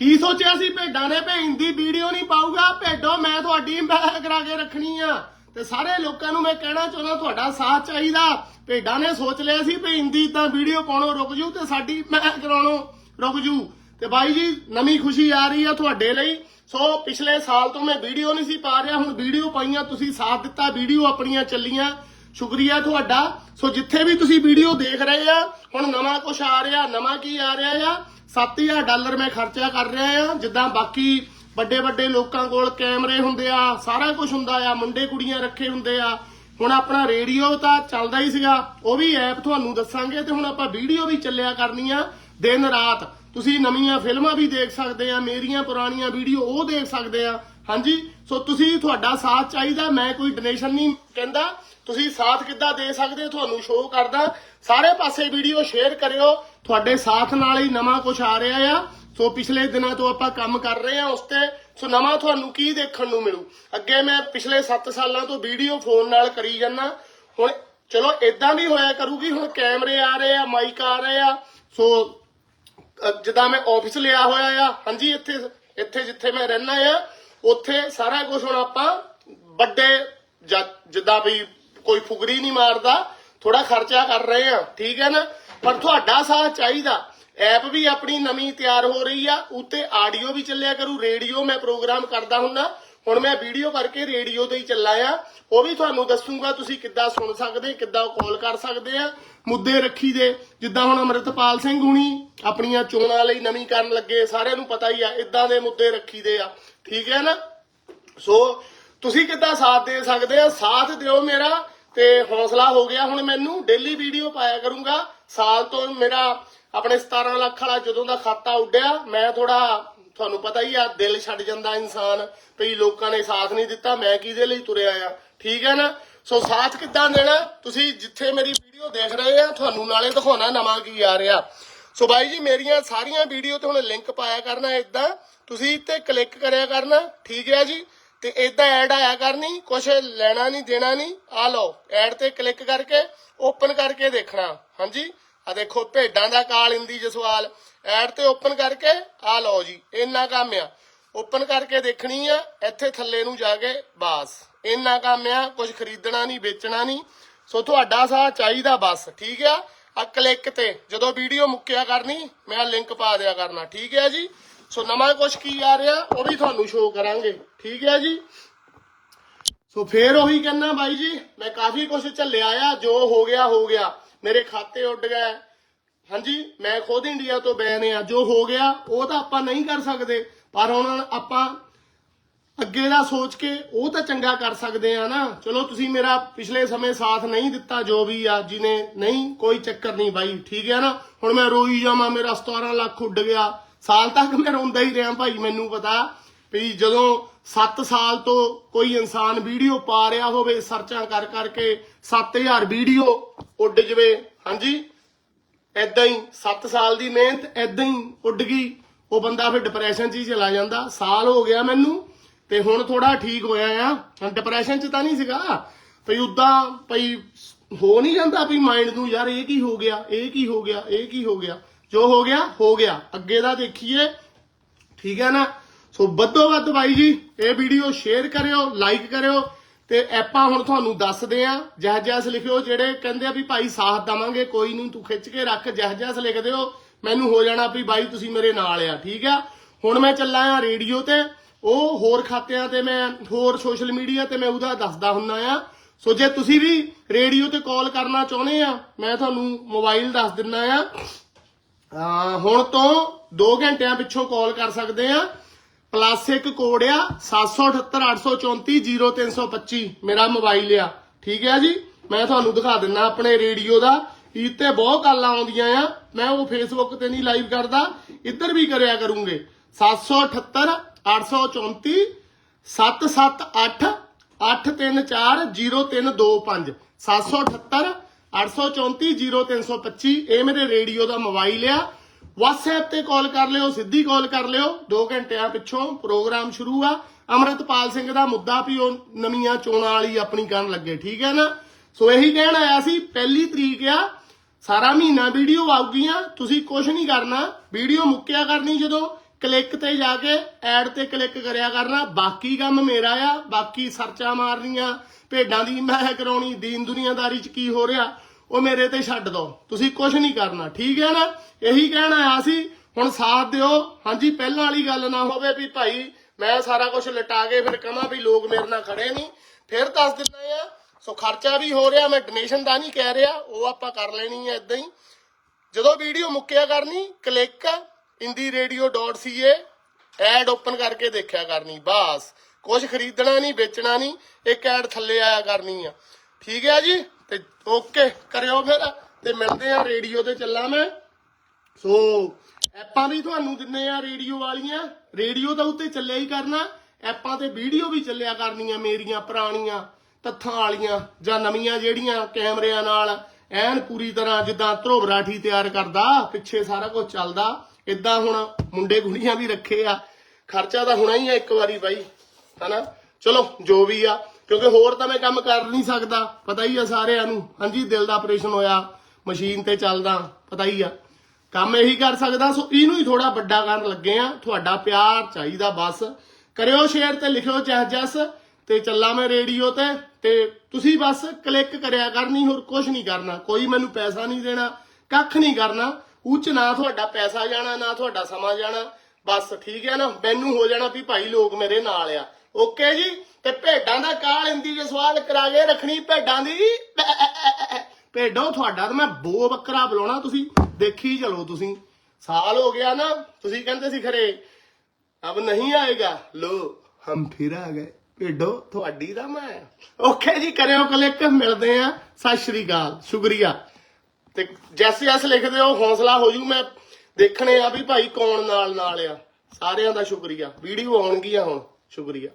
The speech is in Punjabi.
ਕੀ ਸੋਚਿਆ ਸੀ ਭੇਡਾਂ ਨੇ ਭੇਂ ਦੀ ਵੀਡੀਓ ਨਹੀਂ ਪਾਊਗਾ? ਭੇਡੋ, ਮੈਂ ਤੁਹਾਡੀ ਮੈਂ ਕਰਾ ਕੇ ਰੱਖਣੀ ਆ। ਤੇ ਸਾਰੇ ਲੋਕਾਂ ਨੂੰ ਮੈਂ ਕਹਿਣਾ ਚਾਹੁੰਦਾ, ਤੁਹਾਡਾ ਸਾਥ ਚਾਹੀਦਾ। ਭੇਡਾਂ ਨੇ ਸੋਚ ਲਿਆ ਸੀ ਭੇਂ ਦੀ, ਤਾਂ ਵੀਡੀਓ ਪਾਉਣੋਂ, ਰੁਕ ਜੂ ਤੇ ਸਾਡੀ ਮੈਂ ਕਰਾਉਣੋਂ। ਰੁਕ ਜੂ। ਤੇ ਬਾਈ ਜੀ, ਨਵੀਂ ਖੁਸ਼ੀ ਆ ਰਹੀ ਆ ਤੁਹਾਡੇ ਲਈ। ਸੋ ਪਿਛਲੇ ਸਾਲ ਤੋਂ ਮੈਂ ਵੀਡੀਓ ਨਹੀਂ ਸੀ ਪਾ ਰਿਹਾ, ਹੁਣ ਵੀਡੀਓ ਪਾਈਆਂ, ਤੁਸੀਂ ਸਾਥ ਦਿੱਤਾ, ਵੀਡੀਓ ਆਪਣੀਆਂ ਚੱਲੀਆਂ। ਸ਼ੁਕਰੀਆ ਤੁਹਾਡਾ। ਸੋ ਜਿੱਥੇ ਵੀ ਤੁਸੀਂ ਵੀਡੀਓ ਦੇਖ ਰਹੇ ਆ, ਹੁਣ ਨਵਾਂ ਕੁਝ ਆ ਰਿਹਾ, ਨਵਾਂ ਕੀ ਆ ਰਿਹਾ ਆ 7000 ਡਾਲਰ ਮੈਂ ਖਰਚਾ ਕਰ ਰਿਹਾ ਆ। ਜਿੱਦਾਂ ਬਾਕੀ ਵੱਡੇ ਵੱਡੇ ਲੋਕਾਂ ਕੋਲ ਕੈਮਰੇ ਹੁੰਦੇ ਆ, ਸਾਰਾ ਕੁਝ ਹੁੰਦਾ ਆ, ਮੁੰਡੇ ਕੁੜੀਆਂ ਰੱਖੇ ਹੁੰਦੇ ਆ। ਹੁਣ ਆਪਣਾ ਰੇਡੀਓ ਤਾਂ ਚੱਲਦਾ ਹੀ ਸੀਗਾ, ਉਹ ਵੀ ਐਪ ਤੁਹਾਨੂੰ ਦੱਸਾਂਗੇ ਤੇ ਹੁਣ ਆਪਾਂ ਵੀਡੀਓ ਵੀ ਚੱਲਿਆ ਕਰਨੀ ਆ ਦਿਨ ਰਾਤ। ਤੁਸੀਂ ਨਵੀਆਂ ਫਿਲਮਾਂ ਵੀ ਦੇਖ ਸਕਦੇ ਆ, ਮੇਰੀਆਂ ਪੁਰਾਣੀਆਂ ਵੀਡੀਓ ਉਹ ਦੇਖ ਸਕਦੇ ਆ। ਹਾਂਜੀ ਸੋ ਤੁਸੀਂ ਤੁਹਾਡਾ ਸਾਥ ਚਾਹੀਦਾ ਮੈਂ ਕੋਈ ਡੋਨੇਸ਼ਨ ਨਹੀਂ ਕਹਿੰਦਾ। ਤੁਸੀਂ ਸਾਥ ਕਿੱਦਾਂ ਦੇ ਸਕਦੇ? ਤੁਹਾਨੂੰ ਸ਼ੋਅ ਕਰਦਾ। ਸਾਰੇ ਪਾਸੇ ਵੀਡੀਓ ਸ਼ੇਅਰ ਕਰਿਓ। ਤੁਹਾਡੇ ਸਾਥ ਨਾਲ ਹੀ ਨਵਾਂ ਕੁਝ ਆ ਰਿਹਾ ਆ। ਸੋ ਪਿਛਲੇ ਦਿਨਾਂ ਤੋਂ ਆਪਾਂ ਕੰਮ ਕਰ ਰਹੇ ਆ ਉਸ ਤੇ। ਸੋ ਨਵਾਂ ਤੁਹਾਨੂੰ ਕੀ ਦੇਖਣ ਨੂੰ ਮਿਲੂ? ਅੱਗੇ ਮੈਂ ਪਿਛਲੇ 7 ਸਾਲਾਂ ਤੋਂ ਵੀਡੀਓ ਫੋਨ ਨਾਲ ਕਰੀ ਜਾਂਦਾ। ਹੁਣ ਚਲੋ ਇਦਾਂ ਵੀ ਹੋਇਆ ਕਰੂਗੀ। ਹੁਣ ਕੈਮਰੇ ਆ ਰਹੇ ਆ ਮਾਈਕ ਆ ਰਹੇ ਆ। ਸੋ ਅ, ਜਿੱਦਾਂ ਮੈਂ ਆਫਿਸ ਲਿਆ ਹੋਇਆ ਆ। ਹਾਂਜੀ ਇੱਥੇ ਇੱਥੇ ਜਿੱਥੇ ਮੈਂ ਰਹਿਣਾ ਆ। ਉੱਥੇ ਸਾਰਾ ਕੁਝ ਹੁਣ ਆਪਾਂ ਵੱਡੇ ਜ- ਜਿੱਦਾਂ ਵੀ ਕੋਈ ਫੁਗਰੀ ਨਹੀਂ ਮਾਰਦਾ ਥੋੜਾ ਖਰਚਾ ਕਰ ਰਹੇ ਆ ਠੀਕ ਹੈ ਨਾ? ਪਰ ਤੁਹਾਡਾ ਸਾਥ ਚਾਹੀਦਾ। ਐਪ ਵੀ ਆਪਣੀ ਨਵੀਂ ਤਿਆਰ ਹੋ ਰਹੀ ਆ, ਉੱਤੇ ਆਡੀਓ ਵੀ ਚੱਲਿਆ ਕਰੂ, ਰੇਡੀਓ ਮੈਂ ਪ੍ਰੋਗਰਾਮ ਕਰਦਾ ਹੁੰਨਾ। ਹੁਣ ਮੈਂ ਵੀਡੀਓ ਕਰਕੇ ਰੇਡੀਓ ਤੇ ਹੀ ਚੱਲਾ ਆ। ਉਹ ਵੀ ਤੁਹਾਨੂੰ ਦੱਸੂਗਾ ਤੁਸੀਂ ਕਿੱਦਾਂ ਸੁਣ ਸਕਦੇ, ਕਿੱਦਾਂ ਕਾਲ ਕਰ ਸਕਦੇ ਆ। ਮੁੱਦੇ ਰੱਖੀ ਦੇ। ਜਿੱਦਾਂ ਹੁਣ ਅਮਰਿਤਪਾਲ ਸਿੰਘ ਹੁਣੀ ਆਪਣੀਆਂ ਚੋਣਾਂ ਲਈ ਨਵੀਂ ਕਰਨ ਲੱਗੇ, ਸਾਰਿਆਂ ਨੂੰ ਪਤਾ ਹੀ ਆ, ਇਦਾਂ ਦੇ ਮੁੱਦੇ ਰੱਖੀ ਦੇ ਆ। ਠੀਕ ਹੈ ਨਾ? ਸੋ ਤੁਸੀਂ ਕਿੱਦਾਂ ਸਾਥ ਦੇ ਸਕਦੇ ਆ? ਸਾਥ ਦਿਓ ਮੇਰਾ, ਤੇ ਹੌਸਲਾ ਹੋ ਗਿਆ ਹੁਣ ਮੈਨੂੰ। ਡੇਲੀ ਵੀਡੀਓ ਪਾਇਆ ਕਰੂੰਗਾ। ਸਾਲ ਤੋਂ ਮੇਰਾ ਆਪਣੇ 17 ਲੱਖ ਵਾਲਾ ਜਦੋਂ ਦਾ ਖਾਤਾ ਉੱਡਿਆ, ਮੈਂ ਥੋੜਾ ਤੁਹਾਨੂੰ ਪਤਾ ਹੀ ਆ, ਦਿਲ ਛੱਡ ਜਾਂਦਾ ਇਨਸਾਨ। ਵੀ ਲੋਕਾਂ ਨੇ ਸਾਥ ਨਹੀਂ ਦਿੱਤਾ, ਮੈਂ ਕਿਹਦੇ ਲਈ ਤੁਰਿਆ ਆ? ਠੀਕ ਹੈ ਨਾ? ਸੋ ਸਾਥ ਕਿੱਦਾਂ ਦੇਣਾ? ਤੁਸੀਂ ਜਿੱਥੇ ਮੇਰੀ ਵੀਡੀਓ ਦੇਖ ਰਹੇ ਆ, ਤੁਹਾਨੂੰ ਨਾਲੇ ਦਿਖਾਉਣਾ ਨਵਾਂ ਕੀ ਆ ਰਿਹਾ। ਸੋ ਬਾਈ ਜੀ, ਮੇਰੀਆਂ ਸਾਰੀਆਂ ਵੀਡੀਓ ਤੇ ਹੁਣ ਲਿੰਕ ਪਾਇਆ ਕਰਨਾ ਇਦਾਂ ਤੁਸੀਂ ਤੇ ਕਲਿੱਕ ਕਰਿਆ ਕਰਨਾ, ਠੀਕ ਹੈ ਜੀ? ਤੇ ਇਦਾਂ ਐਡ ਆਇਆ ਕਰਨੀ, ਕੁਛ ਲੈਣਾ ਨਹੀਂ, ਦੇਣਾ ਨਹੀਂ। ਆ ਲਓ ਐਡ ਤੇ ਕਲਿੱਕ ਕਰਕੇ ਓਪਨ ਕਰਕੇ ਦੇਖਣਾ। ਹਾਂਜੀ? ਆ ਦੇਖੋ, ਭੇਡਾਂ ਦਾ ਕਾਲ ਇੰਦੀ ਜਸਵਾਲ ਐਡ ਤੇ ਓਪਨ ਕਰਕੇ, ਆ ਲਓ ਜੀ, ਇੰਨਾ ਕੰਮ ਆ। ਓਪਨ ਕਰਕੇ ਦੇਖਣੀ ਆ, ਇੱਥੇ ਥੱਲੇ ਨੂੰ ਜਾ ਕੇ, ਬਾਸ। ਇੰਨਾ ਕੰਮ ਆ ਕੁਝ ਖਰੀਦਣਾ ਨਹੀਂ, ਵੇਚਣਾ ਨਹੀਂ। ਸੋ ਤੁਹਾਡਾ ਸਾਥ ਚਾਹੀਦਾ ਬਸ, ਠੀਕ ਆ? ਆ ਕਲਿੱਕ ਤੇ, ਜਦੋਂ ਵੀਡੀਓ ਮੁੱਕਿਆ ਕਰਨੀ, ਮੈਂ ਲਿੰਕ ਪਾ ਦਿਆ ਕਰਨਾ, ਠੀਕ ਹੈ ਜੀ? ਸੋ ਨਵਾਂ ਕੁਝ ਕੀ ਆ ਰਿਹਾ, ਉਹ ਵੀ ਤੁਹਾਨੂੰ ਸ਼ੋਅ ਕਰਾਂਗੇ, ਠੀਕ ਹੈ ਜੀ? ਸੋ ਫੇਰ ਉਹੀ ਕਹਿੰਨਾ ਬਾਈ ਜੀ, ਮੈਂ ਕਾਫੀ ਕੁਝ ਝੱਲਿਆ ਆ, ਜੋ ਹੋ ਗਿਆ ਹੋ ਗਿਆ। ਮੇਰੇ ਖਾਤੇ ਉੱਡ ਗਏ। ਹਾਂਜੀ, ਮੈਂ ਖੁਦ ਇੰਡੀਆ ਤੋਂ ਬੈਨ ਆ। ਜੋ ਹੋ ਗਿਆ, ਉਹ ਤਾਂ ਆਪਾਂ ਨਹੀਂ ਕਰ ਸਕਦੇ। ਪਰ ਹੁਣ ਆਪਾਂ ਅੱਗੇ ਦਾ ਸੋਚ ਕੇ ਉਹ ਤਾਂ ਚੰਗਾ ਕਰ ਸਕਦੇ ਆ ਨਾ। ਚਲੋ, ਤੁਸੀਂ ਮੇਰਾ ਪਿਛਲੇ ਸਮੇਂ ਸਾਥ ਨਹੀਂ ਦਿੱਤਾ, ਜੋ ਵੀ ਆ ਜਿਹਨੇ ਨਹੀਂ, ਕੋਈ ਚੱਕਰ ਨਹੀਂ ਬਾਈ। ਠੀਕ ਹੈ ਨਾ? ਹੁਣ ਮੈਂ ਰੋਈ ਜਾਵਾਂ, ਮੇਰਾ 17 ਲੱਖ ਉੱਡ ਗਿਆ। ਸਾਲ ਤੱਕ ਮੈਂ ਰੋਂਦਾ ਹੀ ਰਿਹਾ ਭਾਈ, ਮੈਨੂੰ ਪਤਾ। ਵੀ ਜਦੋਂ 7 ਸਾਲ ਤੋਂ ਕੋਈ ਇਨਸਾਨ ਵੀਡੀਓ ਪਾ ਰਿਹਾ ਹੋਵੇ, ਸਰਚਾਂ ਕਰ ਕਰਕੇ 7000 ਵੀਡੀਓ ਉੱਡ ਜਵੇ। ਹਾਂਜੀ? ਐਦਾਂ ਹੀ 7 ਸਾਲ ਦੀ ਮਿਹਨਤ ਐਦਾਂ ਹੀ ਉੱਡ ਗਈ। ਉਹ ਬੰਦਾ ਫਿਰ ਡਿਪਰੈਸ਼ਨ 'ਚ ਹੀ ਚਲਾ ਜਾਂਦਾ। ਸਾਲ ਹੋ ਗਿਆ ਮੈਨੂੰ ਤੇ ਹੁਣ ਥੋੜਾ ਠੀਕ ਹੋਇਆ ਆ। ਡਿਪਰੈਸ਼ਨ 'ਚ ਤਾਂ ਨਹੀਂ ਸੀਗਾ। ਭਈ ਉਦਾਂ ਭਈ ਹੋ ਨਹੀਂ ਜਾਂਦਾ ਵੀ ਮਾਈਂਡ ਨੂੰ, ਯਾਰ ਇਹ ਕੀ ਹੋ ਗਿਆ, ਇਹ ਕੀ ਹੋ ਗਿਆ, ਇਹ ਕੀ ਹੋ ਗਿਆ। ਜੋ ਹੋ ਗਿਆ ਹੋ ਗਿਆ। ਅੱਗੇ ਦਾ ਦੇਖੀਏ। ਠੀਕ ਹੈ ਨਾ? ਸੋ ਵੱਧੋ ਵੱਧ ਬਾਈ ਜੀ, ਇਹ ਵੀਡੀਓ ਸ਼ੇਅਰ ਕਰਿਓ ਲਾਈਕ ਕਰਿਓ ਤੇ ਐਪਾਂ ਹੁਣ ਤੁਹਾਨੂੰ ਦੱਸਦੇ ਆ ਜਹ ਜੈਸ ਲਿਖਿਓ, ਜਿਹੜੇ ਕਹਿੰਦੇ ਆ ਵੀ ਭਾਈ ਸਾਥ ਦਵਾਂਗੇ, ਕੋਈ ਨਹੀਂ ਤੂੰ ਖਿੱਚ ਕੇ ਰੱਖ ਜਹ ਜੈਸ ਲਿਖ ਦਿਓ, ਮੈਨੂੰ ਹੋ ਜਾਣਾ ਵੀ ਬਾਈ ਤੁਸੀਂ ਮੇਰੇ ਨਾਲ ਆ, ਠੀਕ ਆ? ਹੁਣ ਮੈਂ ਚੱਲਾਂ ਆ ਰੇਡੀਓ ਤੇ, ਉਹ ਹੋਰ ਖਾਤਿਆਂ ਤੇ ਮੈਂ, ਹੋਰ ਸੋਸ਼ਲ ਮੀਡੀਆ ਤੇ ਮੈਂ ਉਹਦਾ ਦੱਸਦਾ ਹੁੰਨਾ ਆ। ਸੋ ਜੇ ਤੁਸੀਂ ਵੀ ਰੇਡੀਓ ਤੇ ਕਾਲ ਕਰਨਾ ਚਾਹੁੰਦੇ ਆ, ਮੈਂ ਤੁਹਾਨੂੰ ਮੋਬਾਈਲ ਦੱਸ ਦਿੰਨਾ ਆ। ਹੁਣ ਤੋਂ 2 ਘੰਟਿਆਂ ਪਿੱਛੋਂ ਕਾਲ ਕਰ ਸਕਦੇ ਆ। ਪਲੱਸ ਇੱਕ ਕੋਡ ਆ 7788340325 ਮੇਰਾ ਮੋਬਾਈਲ ਆ। ਠੀਕ ਹੈ ਜੀ? ਮੈਂ ਤੁਹਾਨੂੰ ਦਿਖਾ ਦਿੰਨਾ ਆਪਣੇ ਰੇਡੀਓ ਦਾ। ਇਹ ਤੇ ਬਹੁਤ ਕਾਲਾਂ ਆਉਂਦੀਆਂ ਆ। ਮੈਂ ਉਹ ਫੇਸਬੁੱਕ ਤੇ ਨਹੀਂ ਲਾਈਵ ਕਰਦਾ। ਇੱਧਰ ਵੀ ਕਰਿਆ ਕਰੂੰਗੇ। 778 834 778 834 0325 778 834 0325 ਇਹ ਮੇਰੇ ਰੇਡੀਓ ਦਾ ਮੋਬਾਈਲ ਆ। WhatsApp ਤੇ ਕਾਲ ਕਰ ਲਿਓ, ਸਿੱਧੀ ਕਾਲ ਕਰ ਲਿਓ। 2 ਘੰਟਿਆਂ ਪਿੱਛੋਂ ਪ੍ਰੋਗਰਾਮ ਸ਼ੁਰੂ ਆ। ਅਮਰਤਪਾਲ ਸਿੰਘ ਦਾ ਮੁੱਦਾ ਵੀ ਉਹ ਨਵੀਆਂ ਚੋਣਾਂ ਵਾਲੀ ਆਪਣੀ ਕਰਨ ਲੱਗੇ, ਠੀਕ ਹੈ ਨਾ? ਸੋ ਇਹੀ ਕਹਿਣ ਆਇਆ ਸੀ, ਪਹਿਲੀ ਤਰੀਕ ਆ, ਸਾਰਾ ਮਹੀਨਾ ਵੀਡੀਓ ਆਉਗੀਆਂ ਤੁਸੀਂ ਕੁਝ ਨਹੀਂ ਕਰਨਾ, ਵੀਡੀਓ ਮੁੱਕਿਆ ਕਰਨੀ ਜਦੋਂ ਕਲਿੱਕ ਤੇ ਜਾ ਕੇ ਐਡ ਤੇ ਕਲਿੱਕ ਕਰਿਆ ਕਰਨਾ, ਬਾਕੀ ਕੰਮ ਮੇਰਾ ਆ, ਬਾਕੀ ਸਰਚਾਂ ਮਾਰਨੀਆਂ, ਭੇਡਾਂ ਦੀ ਮੈਂ ਕਰਾਉਣੀ, ਦੀਨ ਦੁਨੀਆਦਾਰੀ ਚ ਕੀ ਹੋ ਰਿਹਾ ਉਹ ਮੇਰੇ ਤੇ ਛੱਡ ਦੋ। ਤੁਸੀਂ ਕੁਝ ਨਹੀਂ ਕਰਨਾ, ਠੀਕ ਹੈ ਨਾ? ਇਹੀ ਕਹਿਣ ਆਇਆ ਸੀ, ਹੁਣ ਸਾਥ ਦਿਓ। ਹਾਂਜੀ, ਪਹਿਲਾਂ ਵਾਲੀ ਗੱਲ ਨਾ ਹੋਵੇ ਵੀ ਭਾਈ, ਮੈਂ ਸਾਰਾ ਕੁਝ ਲਟਾ ਕੇ ਫਿਰ ਕਹਾਂ ਵੀ ਲੋਕ ਮੇਰੇ ਨਾਲ ਖੜੇ ਨਹੀਂ। ਫਿਰ ਦੱਸ ਦਿੰਦਾ ਆ, ਸੋ ਖਰਚਾ ਵੀ ਹੋ ਰਿਹਾ, ਮੈਂ ਡੋਨੇਸ਼ਨ ਦਾ ਨਹੀਂ ਕਹਿ ਰਿਹਾ, ਉਹ ਆਪਾਂ ਕਰ ਲੈਣੀ ਹੈ ਇਦਾਂ ਹੀ। ਜਦੋਂ ਵੀਡੀਓ ਮੁੱਕਿਆ ਕਰਨੀ ਕਲਿੱਕ indiradio.ca ਐਡ ਓਪਨ ਕਰਕੇ ਦੇਖਿਆ ਕਰਨੀ, ਬਸ। ਕੁਝ ਖਰੀਦਣਾ ਨਹੀਂ, ਵੇਚਣਾ ਨਹੀਂ, ਇੱਕ ਐਡ ਥੱਲੇ ਆਇਆ ਕਰਨੀ ਆ। ਠੀਕ ਹੈ ਜੀ? ਤੇ ਓਕੇ, ਕਰਿਓ ਫਿਰ, ਤੇ ਮਿਲਦੇ ਆ ਰੇਡੀਓ ਤੇ ਚੱਲਾਂ ਮੈਂ। ਸੋ ਐਪਾਂ ਵੀ ਤੁਹਾਨੂੰ ਦਿੰਨੇ ਆ ਰੇਡੀਓ ਵਾਲੀਆਂ, ਰੇਡੀਓ ਤਾਂ ਉੱਤੇ ਚੱਲਿਆ ਹੀ ਕਰਨਾ, ਐਪਾਂ ਤੇ ਵੀਡੀਓ ਵੀ ਚੱਲਿਆ ਕਰਨੀਆਂ ਮੇਰੀਆਂ ਪੁਰਾਣੀਆਂ, ਤੱਥਾਂ ਵਾਲੀਆਂ, ਜਾਂ ਨਵੀਆਂ ਜਿਹੜੀਆਂ ਕੈਮਰਿਆਂ ਨਾਲ, ਐਨ ਪੂਰੀ ਤਰ੍ਹਾਂ ਜਿੱਦਾਂ ਧਰੋਬ ਰਾਠੀ ਤਿਆਰ ਕਰਦਾ, ਪਿੱਛੇ ਸਾਰਾ ਕੁਝ ਚੱਲਦਾ ਇਦਾਂ ਹੁਣ ਮੁੰਡੇ ਗੁੜੀਆਂ ਵੀ ਰੱਖੇ ਆ। ਖਰਚਾ ਤਾਂ ਹੋਣਾ ਹੀ ਆ ਇੱਕ ਵਾਰੀ ਬਾਈ, ਹਨਾ? ਚਲੋ, ਜੋ ਵੀ ਆ ਕਿਉਂਕਿ ਹੋਰ ਤਾਂ ਮੈਂ ਕੰਮ ਕਰ ਨਹੀਂ ਸਕਦਾ, ਪਤਾ ਹੀ ਆ ਸਾਰਿਆਂ ਨੂੰ। ਹਾਂਜੀ, ਦਿਲ ਦਾ ਆਪਰੇਸ਼ਨ ਹੋਇਆ ਮਸ਼ੀਨ ਤੇ ਚੱਲਦਾ, ਪਤਾ ਹੀ ਆ। ਕੰਮ ਇਹੀ ਕਰ ਸਕਦਾ, ਸੋ ਇਹਨੂੰ ਹੀ ਥੋੜਾ ਵੱਡਾ ਕਰਨ ਲੱਗੇ ਆ। ਤੁਹਾਡਾ ਪਿਆਰ ਚਾਹੀਦਾ ਬਸ। ਕਰਿਓ ਸ਼ੇਅਰ ਤੇ ਲਿਖਿਓ ਜਸ ਜਸ ਤੇ ਚੱਲਾਂ ਮੈਂ ਰੇਡੀਓ ਤੇ ਤੇ ਤੁਸੀਂ ਬਸ ਕਲਿੱਕ ਕਰਿਆ ਕਰਨੀ ਹੋਰ ਕੁਝ ਨਹੀਂ ਕਰਨਾ। ਕੋਈ ਮੈਨੂੰ ਪੈਸਾ ਨਹੀਂ ਦੇਣਾ, ਕੱਖ ਨਹੀਂ ਕਰਨਾ। ਉੱਚ ਨਾ ਤੁਹਾਡਾ ਪੈਸਾ ਜਾਣਾ, ਨਾ ਤੁਹਾਡਾ ਸਮਾਂ ਜਾਣਾ। ਬਸ ਠੀਕ ਹੈ ਨਾ, ਮੈਨੂੰ ਹੋ ਜਾਣਾ ਵੀ ਭਾਈ ਲੋਕ ਮੇਰੇ ਨਾਲ ਆ। ਓਕੇ ਜੀ? ਤੇ ਭੇਡਾਂ ਦਾ ਕਾਲ ਹਿੰਦੀ ਚ ਸਵਾਲ ਕਰਾ ਕੇ ਰੱਖਣੀ ਭੇਡਾਂ ਦੀ। ਭੇਡੋ ਤੁਹਾਡਾ ਤਾਂ ਮੈਂ ਬੋ ਬੱਕਰਾ ਬੁਲਾਉਣਾ ਤੁਸੀਂ। ਦੇਖੀ ਚਲੋ ਤੁਸੀਂ। ਸਾਲ ਹੋ ਗਿਆ ਨਾ, ਤੁਸੀਂ ਕਹਿੰਦੇ ਸੀ ਖਰੇ, ਅਬ ਨਹੀਂ ਆਏਗਾ। ਲੋ, ਹਮ ਫਿਰ ਆ ਗਏ। ਭੇਡੋ, ਤੁਹਾਡੀ ਦਾ ਮੈਂ। ਓਕੇ ਜੀ, ਕਰਿਓ ਕਲਿੱਕ ਮਿਲਦੇ ਆ। ਸਤਿ ਸ਼੍ਰੀ ਅਕਾਲ, ਸ਼ੁਕਰੀਆ। ਤੇ ਜੈਸੇ ਜੈਸੇ ਲਿਖਦੇ ਹੋ, ਹੌਸਲਾ ਹੋ ਜੂ। ਮੈਂ ਦੇਖਣੇ ਆ ਵੀ ਭਾਈ ਕੌਣ ਨਾਲ ਨਾਲ ਆ। ਸਾਰਿਆਂ ਦਾ ਸ਼ੁਕਰੀਆ। ਵੀਡੀਓ ਆਉਣਗੀਆਂ ਹੁਣ, ਸ਼ੁਕਰੀਆ।